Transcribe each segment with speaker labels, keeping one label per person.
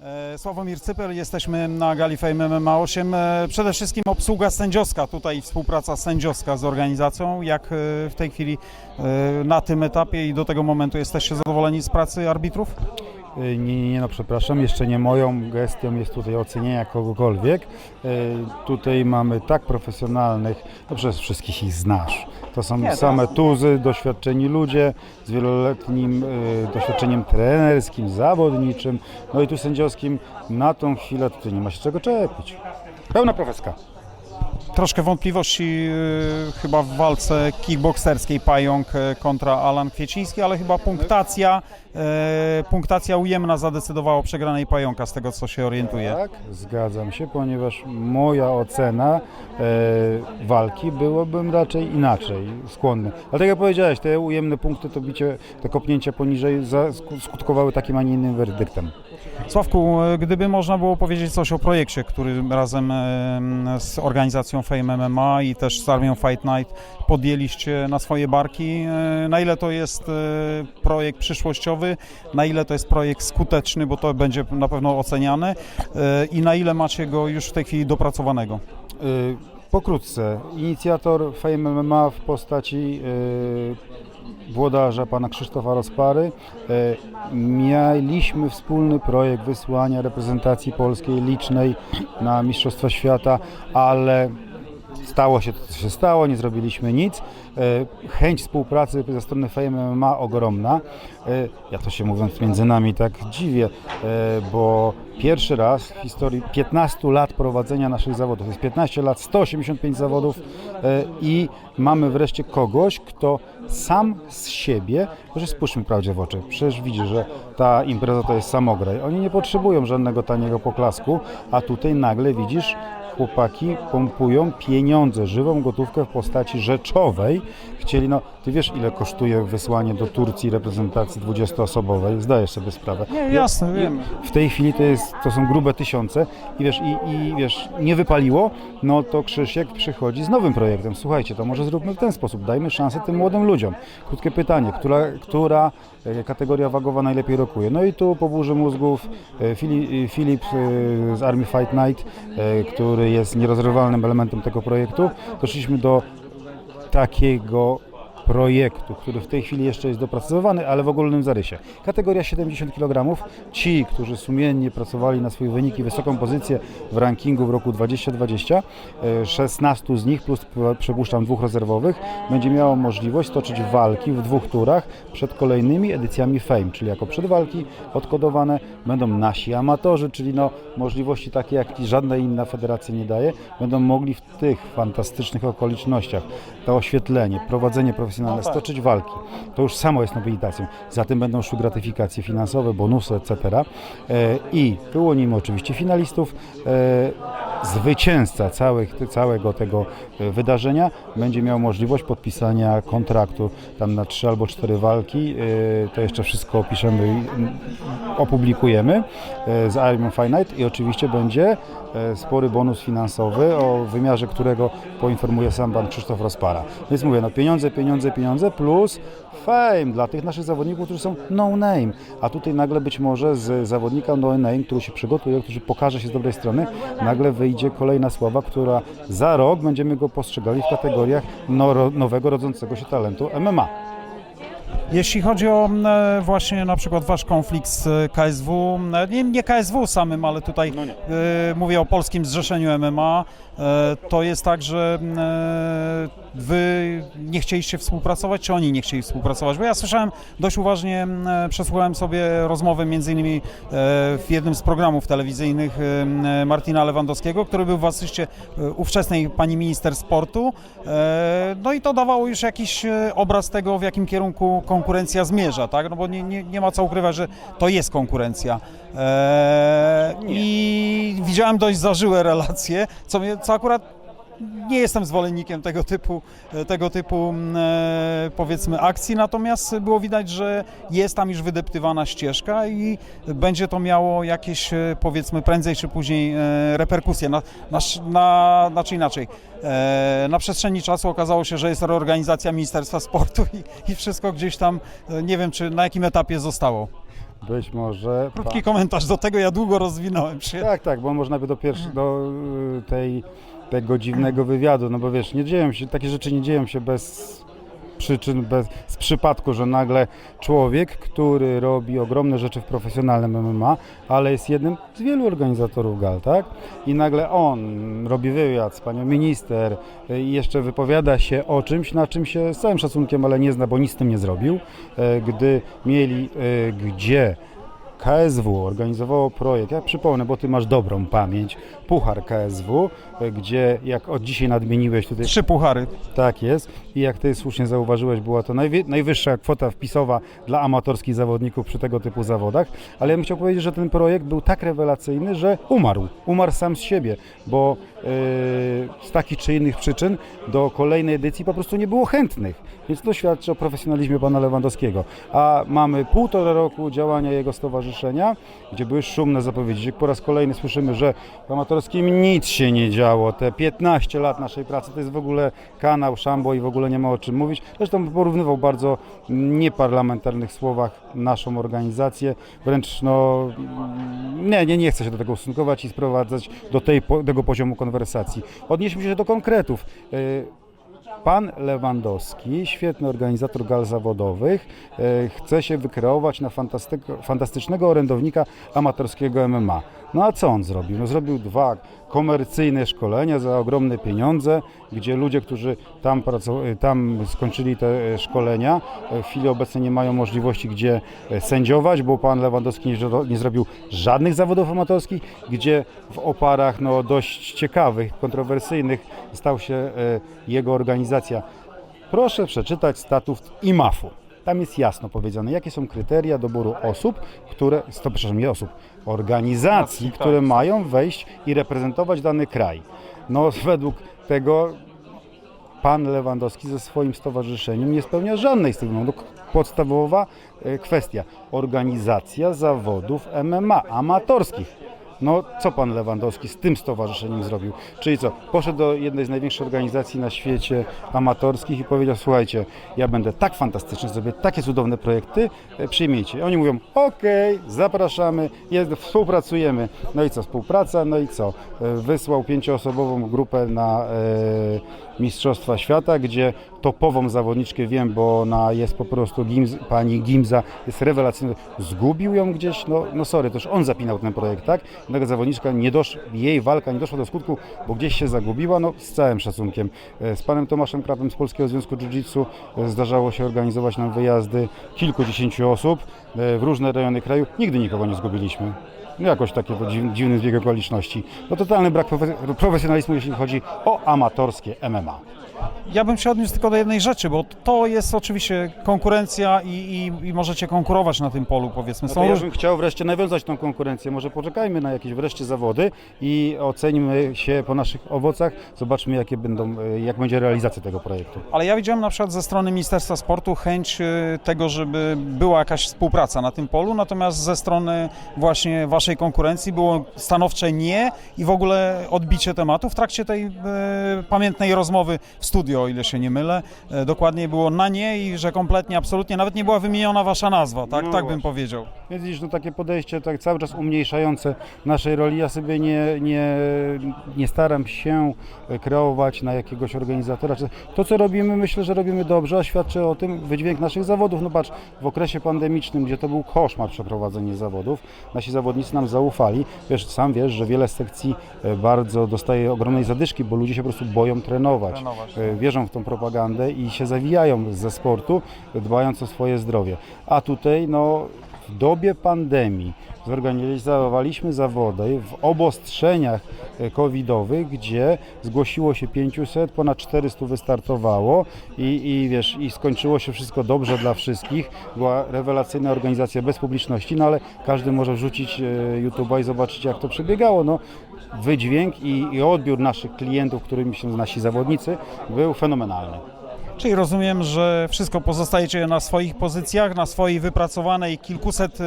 Speaker 1: E, Sławomir Cyper, jesteśmy na gali MMA 8. E, Przede wszystkim obsługa sędziowska, tutaj współpraca sędziowska z organizacją. Jak e, w tej chwili na tym etapie i do tego momentu jesteście zadowoleni z pracy arbitrów?
Speaker 2: Y, Nie, nie, nie, no przepraszam, jeszcze nie moją gestią jest tutaj ocenienia kogokolwiek. Y, Tutaj mamy tak profesjonalnych, no przez wszystkich ich znasz. To są
Speaker 1: Nie, to
Speaker 2: same
Speaker 1: jest-
Speaker 2: tuzy, doświadczeni ludzie z wieloletnim y, doświadczeniem trenerskim, zawodniczym, no i tu sędziowskim. Na tą chwilę tutaj nie ma się czego czepić. Pełna profeska.
Speaker 1: Troszkę wątpliwości e, chyba w walce kickbokserskiej Pająk e, kontra Alan Kwieciński, ale chyba punktacja, e, punktacja ujemna zadecydowała o przegranej Pająka, z tego co się orientuję.
Speaker 2: Tak, zgadzam się, ponieważ moja ocena walki byłabym raczej inaczej skłonny. Ale tak jak powiedziałeś, te ujemne punkty, to bicie, te kopnięcia poniżej skutkowały takim, a nie innym werdyktem.
Speaker 1: Sławku, e, gdyby można było powiedzieć coś o projekcie, który razem e, z organizacją Fame MMA i też z Armią Fight Night podjęliście na swoje barki, e, na ile to jest projekt przyszłościowy, na ile to jest projekt skuteczny, bo to będzie na pewno oceniane i na ile macie go już w tej chwili dopracowanego?
Speaker 2: Pokrótce, inicjator Fame MMA w postaci włodarza pana Krzysztofa Rozpary. Y, Mieliśmy wspólny projekt wysłania reprezentacji polskiej licznej na Mistrzostwa Świata, ale stało się to, co się stało, nie zrobiliśmy nic. E, Chęć współpracy ze strony Fame MMA ogromna. E, Ja to się mówiąc między nami tak dziwię, e, bo pierwszy raz w historii 15 lat prowadzenia naszych zawodów, jest 15 lat, 185 zawodów i mamy wreszcie kogoś, kto sam z siebie, że spójrzmy prawdzie w oczy, przecież widzi, że ta impreza to jest samograj. Oni nie potrzebują żadnego taniego poklasku, a tutaj nagle widzisz chłopaki pompują pieniądze, żywą gotówkę w postaci rzeczowej. Chcieli, no, ty wiesz ile kosztuje wysłanie do Turcji reprezentacji 20-osobowej, zdajesz sobie sprawę.
Speaker 1: Nie, jasne, wiem.
Speaker 2: W tej chwili to, jest, to są grube tysiące i wiesz, i, i wiesz, nie wypaliło, no to Krzysiek przychodzi z nowym projektem. Słuchajcie, to może zróbmy w ten sposób, dajmy szansę tym młodym ludziom. Krótkie pytanie, która, która e, kategoria wagowa najlepiej rokuje? No i tu po burzy mózgów e, Fili- e, Filip e, z Army Fight Night, e, jest nierozerwalnym elementem tego projektu, doszliśmy do takiego projektu, który w tej chwili jeszcze jest dopracowywany, ale w ogólnym zarysie. Kategoria 70 kg. Ci, którzy sumiennie pracowali na swoje wyniki, wysoką pozycję w rankingu w roku 2020, e, 16 z nich, plus przypuszczam dwóch rezerwowych, będzie miało możliwość toczyć walki w dwóch turach przed kolejnymi edycjami Fame, czyli jako przedwalki odkodowane będą nasi amatorzy, czyli no możliwości takie, jak żadna inna federacja nie daje, będą mogli w tych fantastycznych okolicznościach to oświetlenie, prowadzenie profesjonalne,
Speaker 1: No tak.
Speaker 2: stoczyć walki. To już samo jest nobilitacją. Za tym będą szły gratyfikacje finansowe, bonusy, etc. E, I wyłonimy oczywiście finalistów. Zwycięzca całych, całego tego e, wydarzenia będzie miał możliwość podpisania kontraktu tam na trzy albo cztery walki. E, To jeszcze wszystko opiszemy i opublikujemy e, z Iron Night i oczywiście będzie spory bonus finansowy, o wymiarze którego poinformuje sam pan Krzysztof Rozpara. Więc mówię, no pieniądze, pieniądze, pieniądze plus fame dla tych naszych zawodników, którzy są no name. A tutaj nagle być może z zawodnika no name, który się przygotuje, który pokaże się z dobrej strony, nagle wyjdzie kolejna sława, która za rok będziemy go postrzegali w kategoriach no, nowego rodzącego się talentu MMA.
Speaker 1: Jeśli chodzi o e, właśnie na przykład wasz konflikt z KSW, e, nie, nie KSW samym, ale tutaj
Speaker 2: No
Speaker 1: e, mówię o Polskim Zrzeszeniu MMA, e, to jest tak, że e, wy nie chcieliście współpracować, czy oni nie chcieli współpracować? Bo ja słyszałem dość uważnie, e, przesłuchałem sobie rozmowę między innymi e, w jednym z programów telewizyjnych e, Martina Lewandowskiego, który był w asyście e, ówczesnej pani minister sportu. E, No i to dawało już jakiś e, obraz tego, w jakim kierunku konkurencja zmierza, tak? No bo nie, nie, nie ma co ukrywać, że to jest konkurencja. E, I widziałem dość zażyłe relacje, co, mnie, co akurat nie jestem zwolennikiem tego typu, tego typu mm, e, powiedzmy akcji, natomiast było widać, że jest tam już wydeptywana ścieżka i będzie to miało jakieś e, powiedzmy prędzej czy później e, reperkusje. Na, na, na, znaczy inaczej, e, na przestrzeni czasu okazało się, że jest reorganizacja Ministerstwa Sportu i, i wszystko gdzieś tam, e, nie wiem czy na jakim etapie zostało.
Speaker 2: być może...
Speaker 1: Krótki komentarz do tego, ja długo rozwinąłem się.
Speaker 2: Tak, tak, bo można by do pierwszej, do y, tej, tego dziwnego wywiadu, no bo wiesz, nie dzieją się, takie rzeczy nie dzieją się bez przyczyn, bez, z przypadku, że nagle człowiek, który robi ogromne rzeczy w profesjonalnym MMA, ale jest jednym z wielu organizatorów gal, tak? I nagle on robi wywiad z panią minister i jeszcze wypowiada się o czymś, na czym się z całym szacunkiem, ale nie zna, bo nic z tym nie zrobił, e, gdy mieli, e, gdzie KSW organizowało projekt, ja przypomnę, bo ty masz dobrą pamięć, Puchar KSW, gdzie jak od dzisiaj nadmieniłeś tutaj,
Speaker 1: Trzy puchary.
Speaker 2: tak jest, i jak ty słusznie zauważyłeś, była to najwyższa kwota wpisowa dla amatorskich zawodników przy tego typu zawodach, ale ja bym chciał powiedzieć, że ten projekt był tak rewelacyjny, że umarł, umarł sam z siebie, bo e, z takich czy innych przyczyn do kolejnej edycji po prostu nie było chętnych, więc to świadczy o profesjonalizmie pana Lewandowskiego, a mamy półtora roku działania jego stowarzyszenia, gdzie były szumne zapowiedzi, po raz kolejny słyszymy, że w amatorskim nic się nie działo, te 15 lat naszej pracy to jest w ogóle kanał Szambo i w ogóle nie ma o czym mówić. Zresztą porównywał bardzo nieparlamentarnych słowach naszą organizację, wręcz no nie, nie, nie chcę się do tego ustosunkować i sprowadzać do tej, tego poziomu konwersacji. Odnieśmy się do konkretów. Pan Lewandowski, świetny organizator gal zawodowych, e, chce się wykreować na fantastycznego orędownika amatorskiego MMA. No a co on zrobił? No zrobił dwa komercyjne szkolenia za ogromne pieniądze, gdzie ludzie, którzy tam, pracu- tam skończyli te e, szkolenia, e, w chwili obecnej nie mają możliwości gdzie sędziować, bo pan Lewandowski nie, nie zrobił żadnych zawodów amatorskich, gdzie w oparach no, dość ciekawych, kontrowersyjnych stał się jego organizacja. Proszę przeczytać statut IMAF-u. Tam jest jasno powiedziane, jakie są kryteria doboru osób, które, to przepraszam, nie osób, organizacji, które mają wejść i reprezentować dany kraj. No według tego pan Lewandowski ze swoim stowarzyszeniem nie spełnia żadnej z tych wymogów. Podstawowa e, kwestia, organizacja zawodów MMA, amatorskich. No, co pan Lewandowski z tym stowarzyszeniem zrobił? Czyli co? Poszedł do jednej z największych organizacji na świecie amatorskich i powiedział: Słuchajcie, ja będę tak fantastyczny, zrobię takie cudowne projekty, e, przyjmijcie. Oni mówią: Okej, zapraszamy, jest, współpracujemy. No i co? Współpraca, no i co? E, Wysłał pięcioosobową grupę na e, Mistrzostwa Świata, gdzie topową zawodniczkę wiem, bo ona jest po prostu Gimz, pani Gimza, jest rewelacyjna. Zgubił ją gdzieś, no, no sorry, to już on zapinał ten projekt, tak? Taka zawodniczka, nie dosz, jej walka nie doszła do skutku, bo gdzieś się zagubiła, no z całym szacunkiem. E, Z panem Tomaszem Krapem z Polskiego Związku Jiu-Jitsu e, zdarzało się organizować nam wyjazdy kilkudziesięciu osób e, w różne rejony kraju. Nigdy nikogo nie zgubiliśmy. No jakoś takie to dziw, dziwny zbieg okoliczności. No totalny brak profe- profesjonalizmu, jeśli chodzi o amatorskie MMA.
Speaker 1: Ja bym się odniósł tylko do jednej rzeczy, bo to jest oczywiście konkurencja i, i, i możecie konkurować na tym polu, powiedzmy.
Speaker 2: No
Speaker 1: Są
Speaker 2: to ja bym chciał wreszcie nawiązać tą konkurencję. Może poczekajmy na jakieś wreszcie zawody i ocenimy się po naszych owocach. Zobaczmy, jakie będą, e, jak będzie realizacja tego projektu.
Speaker 1: Ale ja widziałem na przykład ze strony Ministerstwa Sportu chęć y, tego, żeby była jakaś współpraca na tym polu, natomiast ze strony właśnie waszej konkurencji było stanowcze nie i w ogóle odbicie tematu. W trakcie tej y, pamiętnej rozmowy w studio, o ile się nie mylę, y, dokładnie było na nie i że kompletnie, absolutnie, nawet nie była wymieniona wasza nazwa, tak,
Speaker 2: No
Speaker 1: tak bym powiedział.
Speaker 2: Więc widzisz, no takie podejście tak cały czas umniejszające naszej roli. Ja sobie nie, nie, nie staram się kreować na jakiegoś organizatora. To, co robimy, myślę, że robimy dobrze, a świadczy o tym wydźwięk naszych zawodów. No patrz, w okresie pandemicznym, gdzie to był koszmar przeprowadzenie zawodów, nasi zawodnicy nam zaufali. Wiesz, sam wiesz, że wiele sekcji e, bardzo dostaje ogromnej zadyszki, bo ludzie się po prostu boją trenować.
Speaker 1: Trenować.
Speaker 2: E, Wierzą w tą propagandę i się zawijają ze sportu, dbając o swoje zdrowie. A tutaj, no, w dobie pandemii zorganizowaliśmy zawody w obostrzeniach e, covidowych, gdzie zgłosiło się 500, ponad 400 wystartowało i, i wiesz, i skończyło się wszystko dobrze dla wszystkich. Była rewelacyjna organizacja bez publiczności, no ale każdy może wrzucić e, YouTube'a i zobaczyć jak to przebiegało. No, wydźwięk i, i odbiór naszych klientów, którymi są nasi zawodnicy, był fenomenalny.
Speaker 1: Czyli rozumiem, że wszystko pozostajecie na swoich pozycjach, na swojej wypracowanej kilkuset y,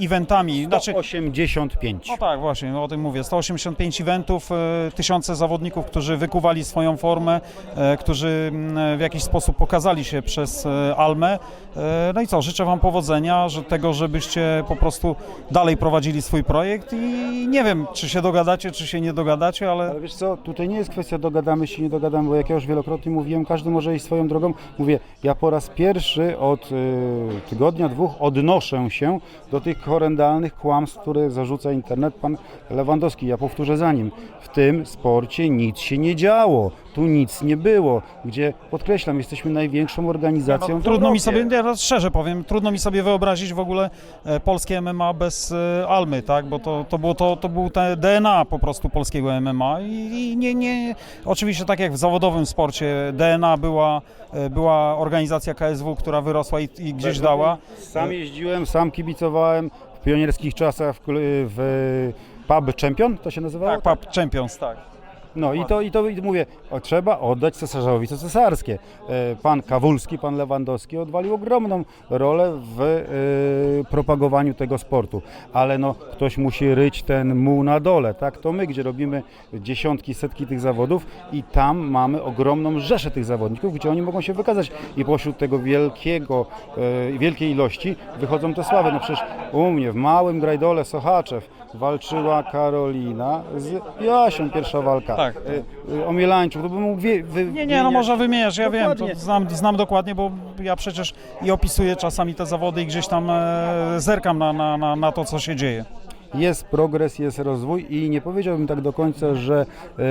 Speaker 1: eventami. Znaczy,
Speaker 2: 85.
Speaker 1: no tak, właśnie, o tym mówię. 185 eventów, y, tysiące zawodników, którzy wykuwali swoją formę, e, którzy mm, w jakiś sposób pokazali się przez Almę. No i co, życzę Wam powodzenia, że tego, żebyście po prostu dalej prowadzili swój projekt i nie wiem, czy się dogadacie, czy się nie dogadacie, ale
Speaker 2: Ale wiesz co, tutaj nie jest kwestia dogadamy się, nie dogadamy, bo jak ja już wielokrotnie mówiłem, każdy może iść swoją drogą. Mówię, ja po raz pierwszy od y, tygodnia, dwóch odnoszę się do tych horrendalnych kłamstw, które zarzuca internet pan Lewandowski. Ja powtórzę za nim. W tym sporcie nic się nie działo. Tu nic nie było. Gdzie, podkreślam, jesteśmy największą organizacją w
Speaker 1: Trudno mi sobie, ja raz szczerze powiem, trudno mi sobie wyobrazić w ogóle e, polskie MMA bez e, Almy, tak? Bo to, to, było, to, to był te DNA po prostu polskiego MMA i, i nie, nie, oczywiście tak jak w zawodowym sporcie DNA była, e, była organizacja KSW, która wyrosła i, i gdzieś dała.
Speaker 2: Sam jeździłem, sam kibicowałem w pionierskich czasach w, w pub Champion, to się nazywało?
Speaker 1: Tak, Pub Champions, tak.
Speaker 2: No i to, i to i mówię, o, trzeba oddać cesarzowi co cesarskie. E, Pan Kawulski, pan Lewandowski odwalił ogromną rolę w e, propagowaniu tego sportu, ale no ktoś musi ryć ten muł na dole, tak? To my, gdzie robimy dziesiątki, setki tych zawodów i tam mamy ogromną rzeszę tych zawodników, gdzie oni mogą się wykazać i pośród tego wielkiego, e, wielkiej ilości wychodzą te sławy. No przecież u mnie w małym grajdole Sochaczew walczyła Karolina z Jasią, pierwsza walka.
Speaker 1: Tak.
Speaker 2: E, e, Omielańczuk, to bym mógł wie, wy,
Speaker 1: Nie, nie, no
Speaker 2: wymieniać-
Speaker 1: może wymieniasz, ja wiem,
Speaker 2: Dokładnie.
Speaker 1: to znam, znam dokładnie, bo ja przecież i opisuję czasami te zawody i gdzieś tam e, zerkam na, na, na, na to, co się dzieje.
Speaker 2: Jest progres, jest rozwój i nie powiedziałbym tak do końca, że e,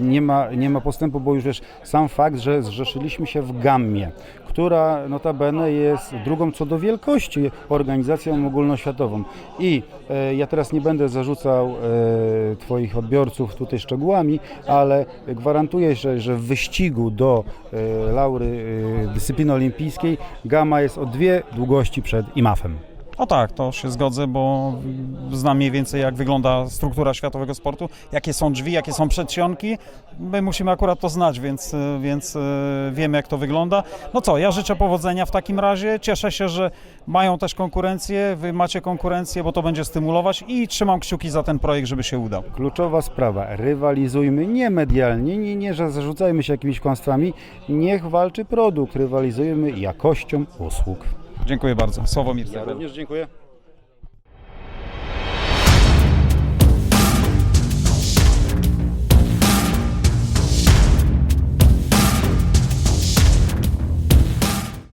Speaker 2: nie, ma, nie ma postępu, bo już wiesz, sam fakt, że zrzeszyliśmy się w Gammie, która notabene jest drugą co do wielkości organizacją ogólnoświatową. I e, ja teraz nie będę zarzucał e, Twoich odbiorców tutaj szczegółami, ale gwarantuję, że, że w wyścigu do e, laury e, dyscypliny olimpijskiej Gamma jest o dwie długości przed IMAF-em.
Speaker 1: No tak, to się zgodzę, bo znam mniej więcej jak wygląda struktura światowego sportu, jakie są drzwi, jakie są przedsionki. My musimy akurat to znać, więc, więc e, wiemy jak to wygląda. No co, ja życzę powodzenia w takim razie. Cieszę się, że mają też konkurencję, wy macie konkurencję, bo to będzie stymulować i trzymam kciuki za ten projekt, żeby się udał.
Speaker 2: Kluczowa sprawa, rywalizujmy nie medialnie, nie, nie zarzucajmy się jakimiś kłamstwami, niech walczy produkt, rywalizujmy jakością usług.
Speaker 1: Dziękuję bardzo. Sławomir
Speaker 2: Ja również dziękuję.